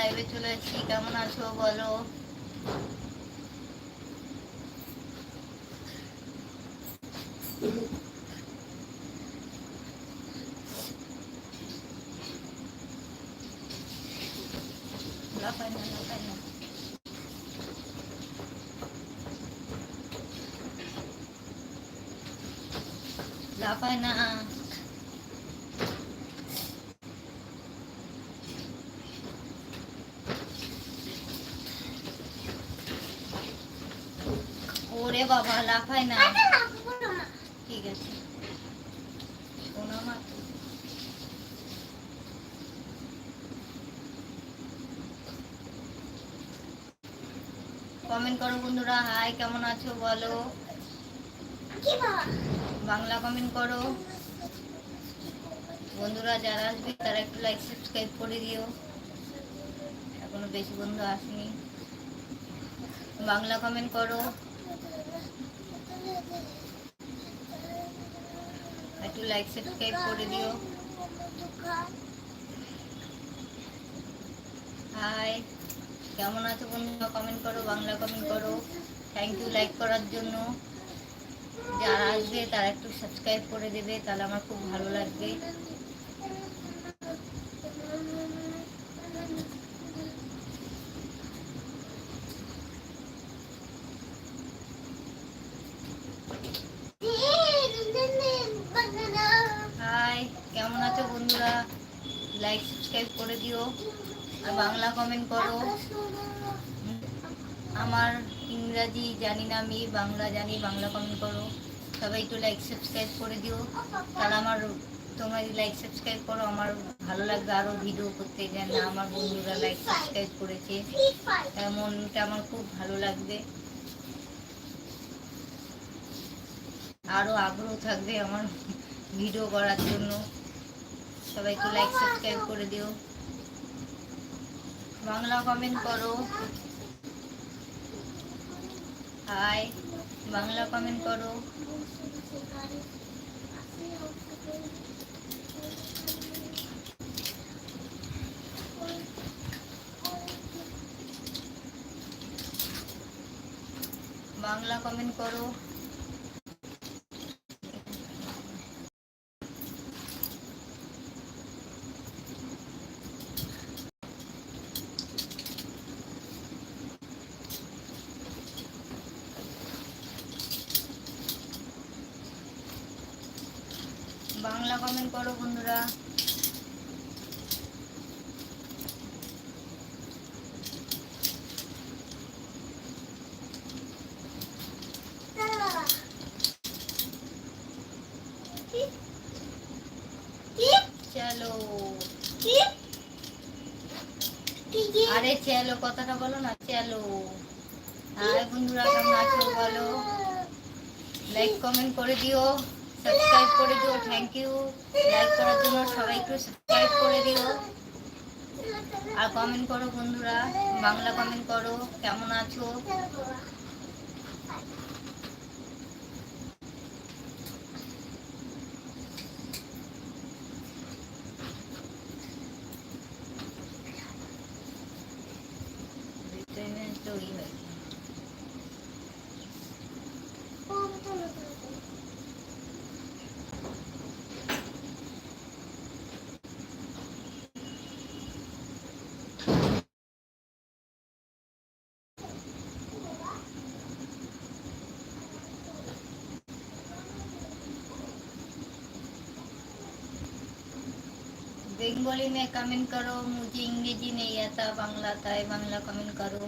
লাইভে চলে এসেছি। কেমন আছো বলো? লাফাই না লাফাই না লাফাই না ওরে বাবা লাফাই না। ঠিক আছে। কমেন্ট করো বন্ধুরা। হাই কেমন আছো বলো? বাংলা কমেন্ট করো। বন্ধুরা যারা আসবে তারা একটু লাইক সাবস্ক্রাইব করে দিও। এখনও বেশি বন্ধু আসেনি। বাংলা কমেন্ট করো। একটু লাইক সাবস্ক্রাইব করে দিও। হাই কেমন আছো বন্ধুরা? কমেন্ট করো, বাংলা কমেন্ট করো। থ্যাংক ইউ লাইক করার জন্য। যারা আসবে, তারা একটু সাবস্ক্রাইব করে দেবে, তাহলে আমার খুব ভালো লাগবে হাই কেমন আছো বন্ধুরা লাইক সাবস্ক্রাইব করে, আর বাংলা কমেন্ট করো। আমার ইংরাজি জানি না, আমি বাংলা জানি, বাংলা কমেন্ট করো। সবাই একটু লাইক সাবস্ক্রাইব করে দিও। তাহলে আমার, তোমরা যদি লাইক সাবস্ক্রাইব করো, আমার ভালো লাগবে আরও ভিডিও করতে যেন আমার বন্ধুরা লাইক সাবস্ক্রাইব করেছে। মনটা আমার খুব ভালো লাগবে। আরও আগ্রহ থাকবে আমার ভিডিও করার জন্য। সবাই একটু লাইক সাবস্ক্রাইব করে দিও। বাংলা কমেন্ট করো। হাই বাংলা কমেন্ট করো। বাংলা কমেন্ট করো। বাংলা কমেন্ট করো বন্ধুরা। চলো। আরে চলো, কথাটা বলো না, চলো। হাই বন্ধুরা বলো? লাইক কমেন্ট করে দিও। সাবস্ক্রাইব করে দিও থ্যাংক ইউ লাইক করার জন্য সবাই একটু সাবস্ক্রাইব করে দিও। আর কমেন্ট করো বন্ধুরা, বাংলা কমেন্ট করো, কেমন আছো? बंगाली में कमेंट करो मुझे अंग्रेजी नहीं आता बांग्ला आता है बांग्ला कमेंट करो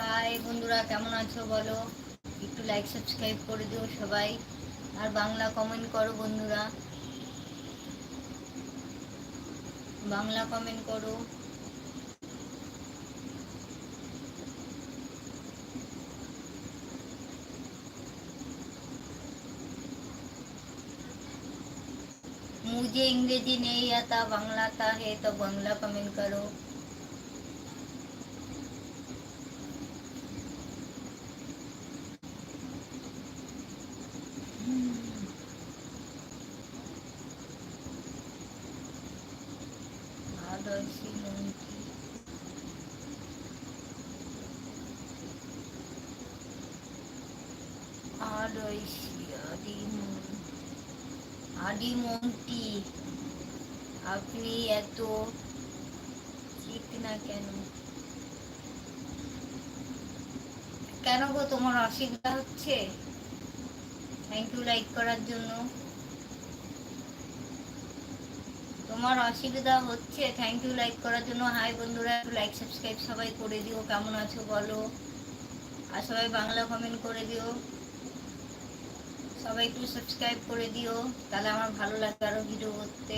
হাই বন্ধুরা কেমন আছো বলো একটু লাইক সাবস্ক্রাইব করে দিও সবাই আর বাংলা কমেন্ট করো বন্ধুরা বাংলা কমেন্ট করো मुझे अंग्रेजी नहीं आता बांग्ला आता है तो बांग्ला कमेंट करो আদর্শী মন্ত্রী আদর্শী আদিম আদিমন্ত্রী আপনি এত ঠিক না কেন? কেন গো তোমার অসুবিধা হচ্ছে? থ্যাংক ইউ লাইক করার জন্য। তোমার অসুবিধা হচ্ছে থ্যাংক ইউ লাইক করার জন্য। হাই বন্ধুরা লাইক সাবস্ক্রাইব সবাই করে দিও, কেমন আছো বলো? আর সবাই বাংলা কমেন্ট করে দিও। সবাই একটু সাবস্ক্রাইব করে দিও, তাহলে আমার ভালো লাগবে আরও ভিডিও করতে।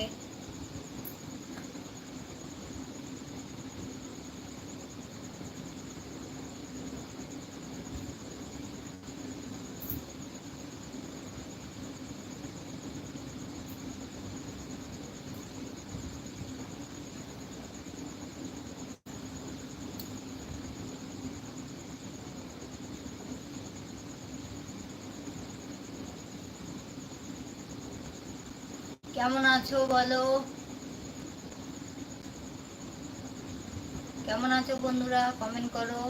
কেমন আছো বলো? কেমন আছো বন্ধুরা? কমেন্ট করো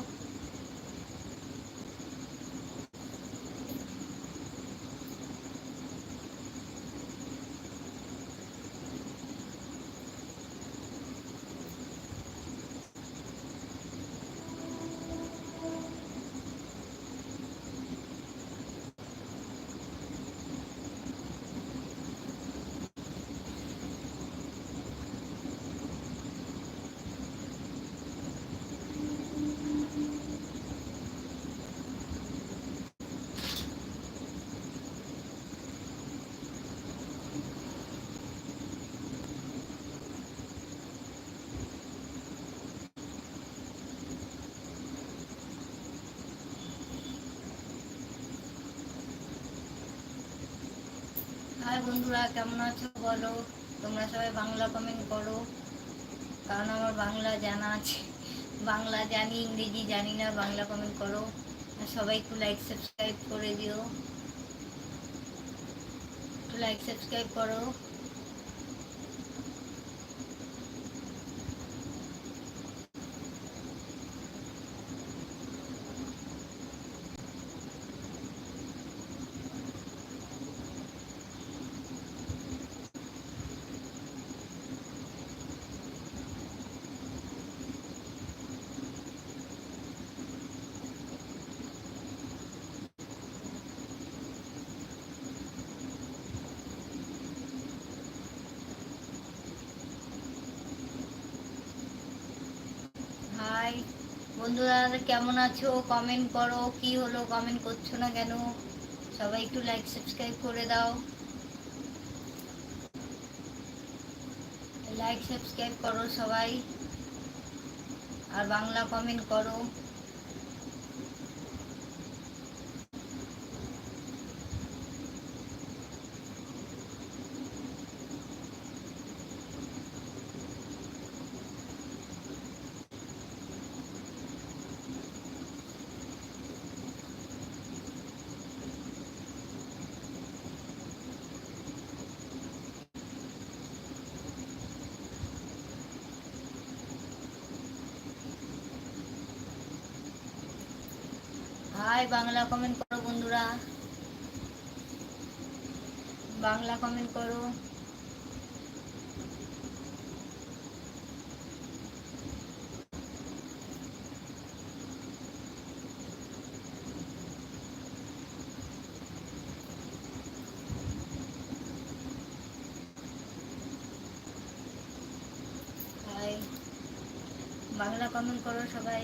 হাই বন্ধুরা, কেমন আছো বলো? তোমরা সবাই বাংলা কমেন্ট করো। কারণ আমার বাংলা জানা আছে। বাংলা জানি, ইংরেজি জানি না, বাংলা কমেন্ট করো। সবাই একটু লাইক সাবস্ক্রাইব করে দিও। একটু লাইক সাবস্ক্রাইব করো হাই বন্ধুরা, কেমন আছো? কমেন্ট করো, কি হলো কমেন্ট করছ না কেন? সবাই একটু লাইক সাবস্ক্রাইব করে দাও। লাইক সাবস্ক্রাইব করো সবাই। আর বাংলা কমেন্ট করো। হাই বাংলা কমেন্ট করো বন্ধুরা। বাংলা কমেন্ট করো। বাংলা কমেন্ট করো সবাই।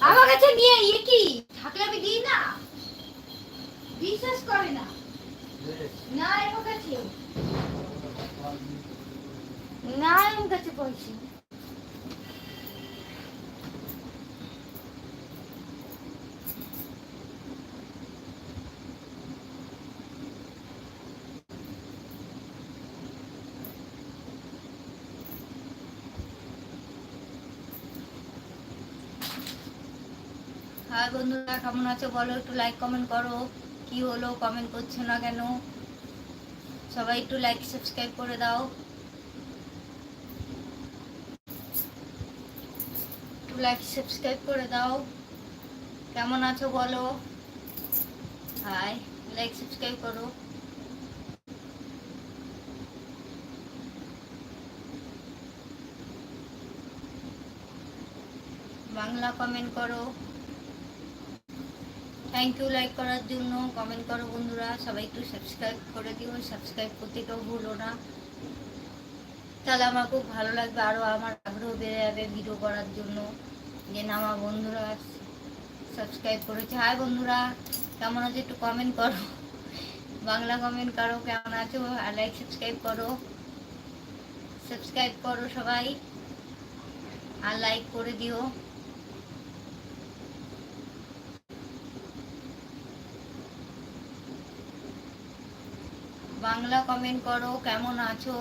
আমার কাছে নিয়ে ইয়ে কি থাকলে আমি দিই না বিশ্বাস করে না না আমার কাছে না আমার কাছে পয়সা হাই বন্ধুরা, কেমন আছো? বলো, একটু লাইক কমেন্ট করো। কি হলো? কমেন্ট করছ না কেন? সবাই একটু লাইক সাবস্ক্রাইব করে দাও। একটু লাইক সাবস্ক্রাইব করে দাও। কেমন আছো বলো? হাই লাইক সাবস্ক্রাইব করো। বাংলা কমেন্ট করো। থ্যাংক ইউ লাইক করার জন্য কমেন্ট করো বন্ধুরা, সবাই একটু সাবস্ক্রাইব করে দিও সাবস্ক্রাইব করতে কেউ ভুলো না। তাহলে আমার খুব ভালো লাগবে আরও আমার আগ্রহ বেড়ে যাবে ভিডিও করার জন্য। যে না, আমার বন্ধুরা সাবস্ক্রাইব করেছে। হাই বন্ধুরা, কেমন আছে? একটু কমেন্ট করো। বাংলা কমেন্ট করো, কেমন আছো? আর লাইক সাবস্ক্রাইব করো। সাবস্ক্রাইব করো সবাই। আর লাইক করে দিও। বাংলা কমেন্ট করো কেমন আছো?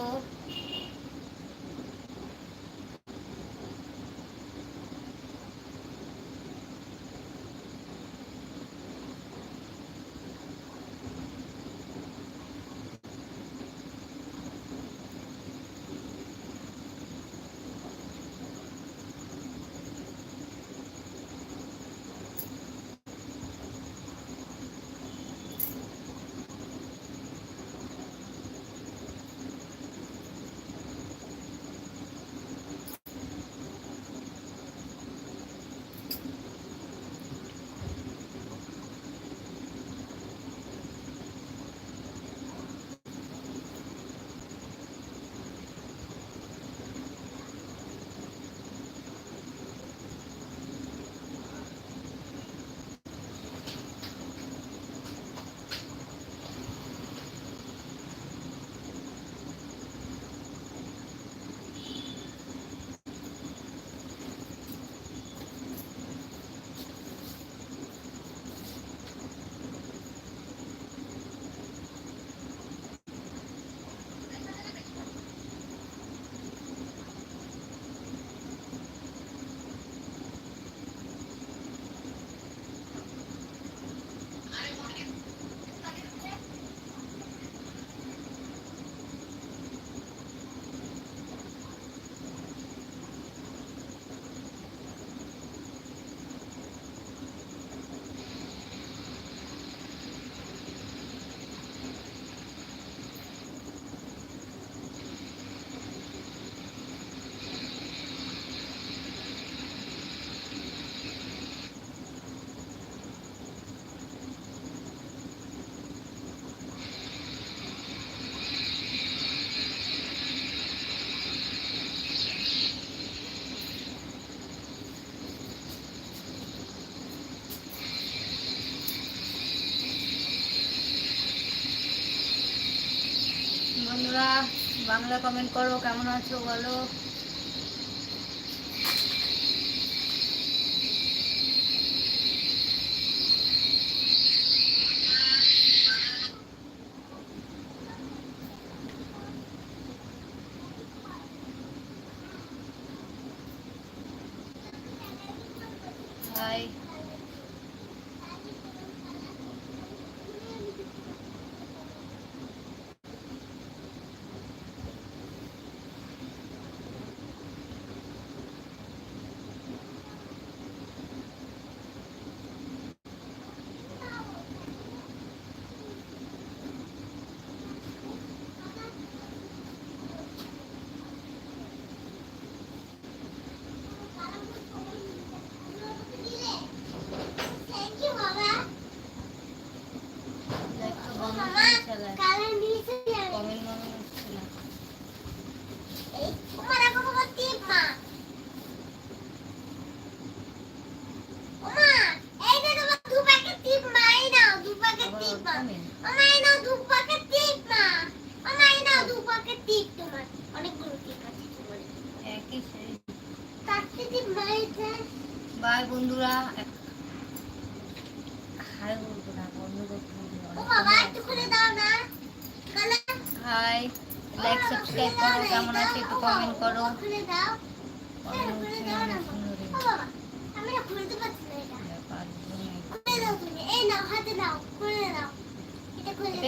বাংলা কমেন্ট করো কেমন আছো বলো। হাই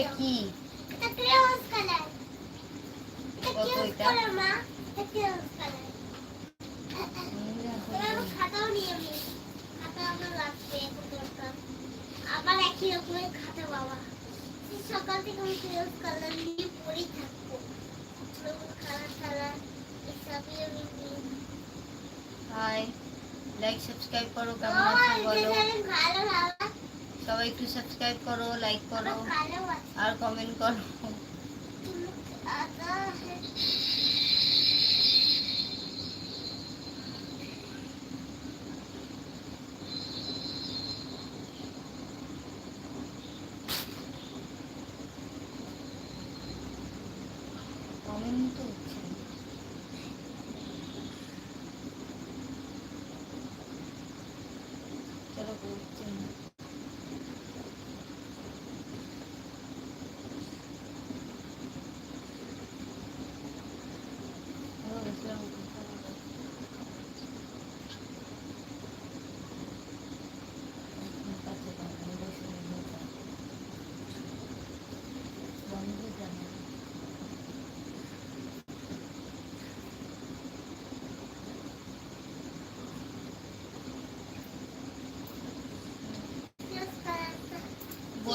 এটা কি? এটা ক্রেওস কালার এটা ক্রেওস কালার মা। এটা ক্রেওস আর কমেন্ট করো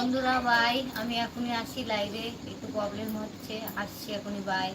বন্ধুরা বাই আমি এখনই আসি লাইভে একটু প্রবলেম হচ্ছে আসছি এখনই বাই